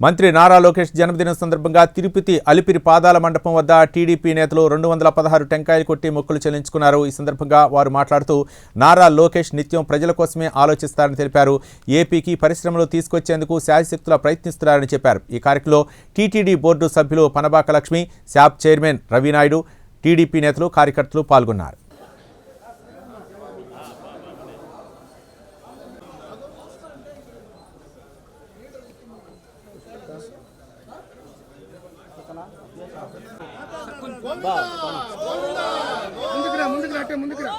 మంత్రి నారా లోకేష్ జన్మదినం సందర్భంగా తిరుపతి అలిపిరి పాదాల మండపం వద్ద టీడీపీ నేతలు రెండు వందల పదహారు టెంకాయలు కొట్టి మొక్కులు చెల్లించుకున్నారు. ఈ సందర్భంగా వారు మాట్లాడుతూ నారా లోకేష్ నిత్యం ప్రజల కోసమే ఆలోచిస్తారని తెలిపారు. ఏపీకి పరిశ్రమలు తీసుకొచ్చేందుకు శాయశక్తులా ప్రయత్నిస్తున్నారని చెప్పారు. ఈ కార్యక్రమంలో టీటీడీ బోర్డు సభ్యులు Panabaka Lakshmi SAAP chairman Ravi Naidu TDP నేతలు కార్యకర్తలు పాల్గొన్నారు. ముందుకురా ముందుకురా అట్టే ముందుకురా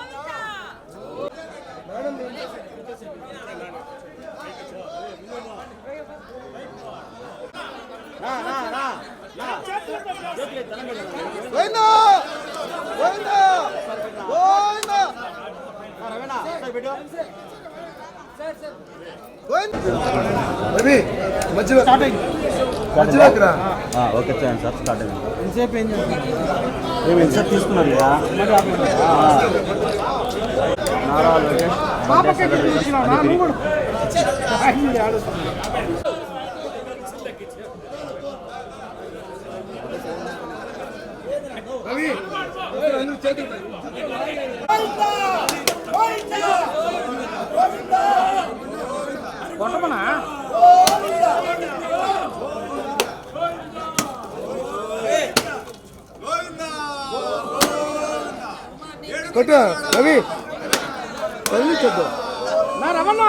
రవి మధ్యలో మధ్యలోకి రా. ఓకే చేయండి సార్ స్టార్ట్ అయింది ఎంతసేపు ఏం ఎంతసేపు తీసుకున్నారు కదా? నారా లోకేష్. రవి. అందరూ కొట్ట రవి కదిలించొద్దు నా రమణ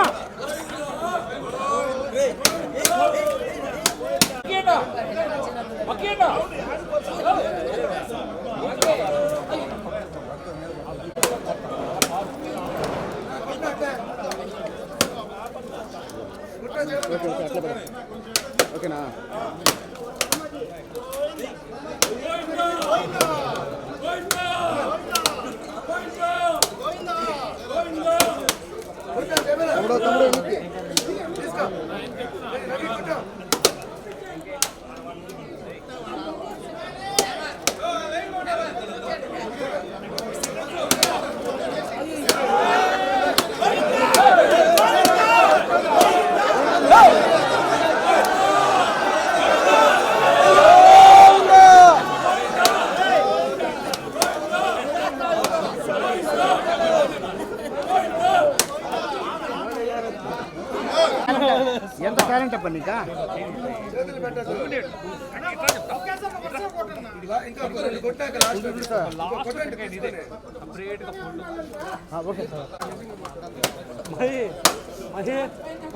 ఓకే సార్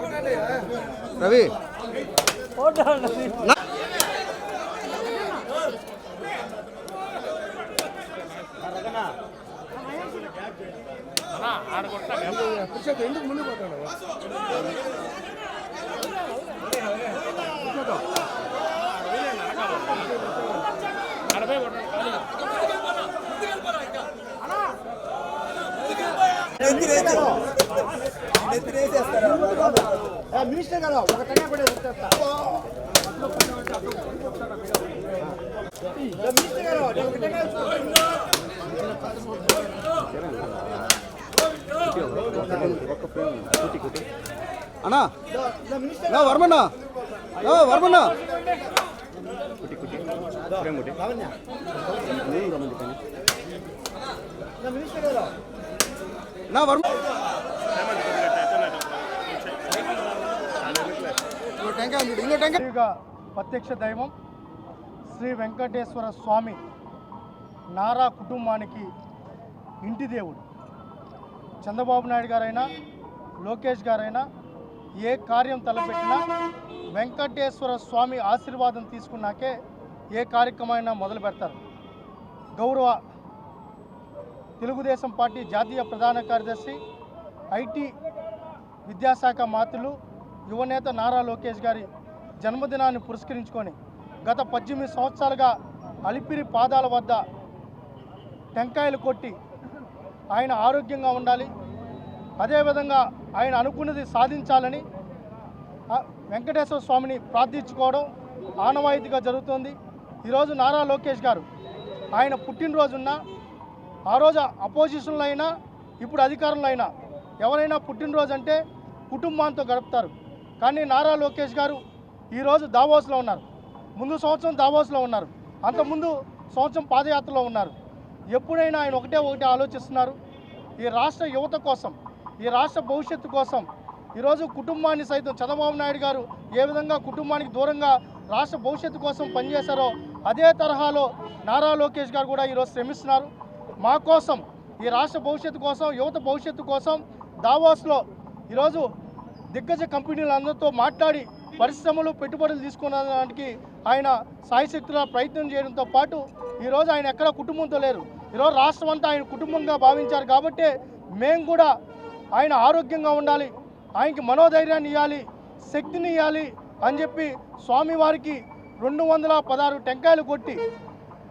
కొట్టండి రవి కూర్చోకు, ఎందుకు ముందు పోతాడు మినిస్టర్ గారు ఒక టెంకాయ కూడా వచ్చేస్తా మినిస్టర్ గారు నేను ఒక టెంకాయ అన్నా నా వర్మన్నా నా వర్మన్నా నా వర్మ ఇంకో టెంకాయ టెంకాయ శ్రీగా ప్రత్యక్ష దైవం శ్రీ వెంకటేశ్వర స్వామి నారా కుటుంబానికి ఇంటి దేవుడు. చంద్రబాబు నాయుడు గారైనా లోకేష్ గారైనా ఏ కార్యం తలపెట్టినా వెంకటేశ్వర స్వామి ఆశీర్వాదం తీసుకున్నాకే ఏ కార్యక్రమమైనా మొదలు పెడతారు. గౌరవ తెలుగుదేశం పార్టీ జాతీయ ప్రధాన కార్యదర్శి ఐటీ విద్యాశాఖ మాతులు యువనేత నారా లోకేష్ గారి జన్మదినాన్ని పురస్కరించుకొని గత పద్దెనిమిది సంవత్సరాలుగా అలిపిరి పాదాల వద్ద టెంకాయలు కొట్టి ఆయన ఆరోగ్యంగా ఉండాలి. అదేవిధంగా ఆయన అనుకున్నది సాధించాలని వెంకటేశ్వర స్వామిని ప్రార్థించుకోవడం ఆనవాయితీగా జరుగుతోంది. ఈరోజు నారా లోకేష్ గారు ఆయన పుట్టినరోజున్న ఆ రోజు అపోజిషన్లో అయినా ఇప్పుడు అధికారంలో అయినా ఎవరైనా పుట్టినరోజు అంటే కుటుంబాంతో గడుపుతారు. కానీ నారా లోకేష్ గారు ఈరోజు దావోస్లో ఉన్నారు. ముందు సంవత్సరం దావోస్లో ఉన్నారు. అంతకుముందు సంవత్సరం పాదయాత్రలో ఉన్నారు. ఎప్పుడైనా ఆయన ఒకటే ఒకటే ఆలోచిస్తున్నారు. ఈ రాష్ట్ర యువత కోసం ఈ రాష్ట్ర భవిష్యత్తు కోసం ఈరోజు కుటుంబాన్ని సైతం చంద్రబాబు నాయుడు గారు ఏ విధంగా కుటుంబానికి దూరంగా రాష్ట్ర భవిష్యత్తు కోసం పనిచేశారో అదే తరహాలో నారా లోకేష్ గారు కూడా ఈరోజు శ్రమిస్తున్నారు. మా కోసం ఈ రాష్ట్ర భవిష్యత్తు కోసం యువత భవిష్యత్తు కోసం దావాస్లో ఈరోజు దిగ్గజ కంపెనీలందరితో మాట్లాడి పరిశ్రమలు పెట్టుబడులు తీసుకునేదానికి ఆయన సాయశక్తుల ప్రయత్నం చేయడంతో పాటు ఈరోజు ఆయన ఎక్కడ కుటుంబంతో లేరు. ఈరోజు రాష్ట్రం అంతా ఆయన కుటుంబంగా భావించారు కాబట్టి మేము కూడా ఆయన ఆరోగ్యంగా ఉండాలి ఆయనకి మనోధైర్యాన్ని ఇవ్వాలి శక్తిని ఇవ్వాలి అని చెప్పి స్వామివారికి రెండు వందల పదహారు టెంకాయలు కొట్టి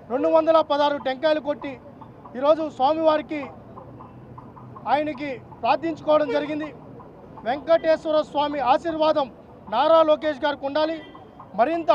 రెండు వందల పదహారు టెంకాయలు కొట్టి ఈరోజు స్వామివారికి ఆయనకి ప్రార్థించుకోవడం జరిగింది. వెంకటేశ్వర స్వామి ఆశీర్వాదం నారా లోకేష్ గారికి ఉండాలి. మరింత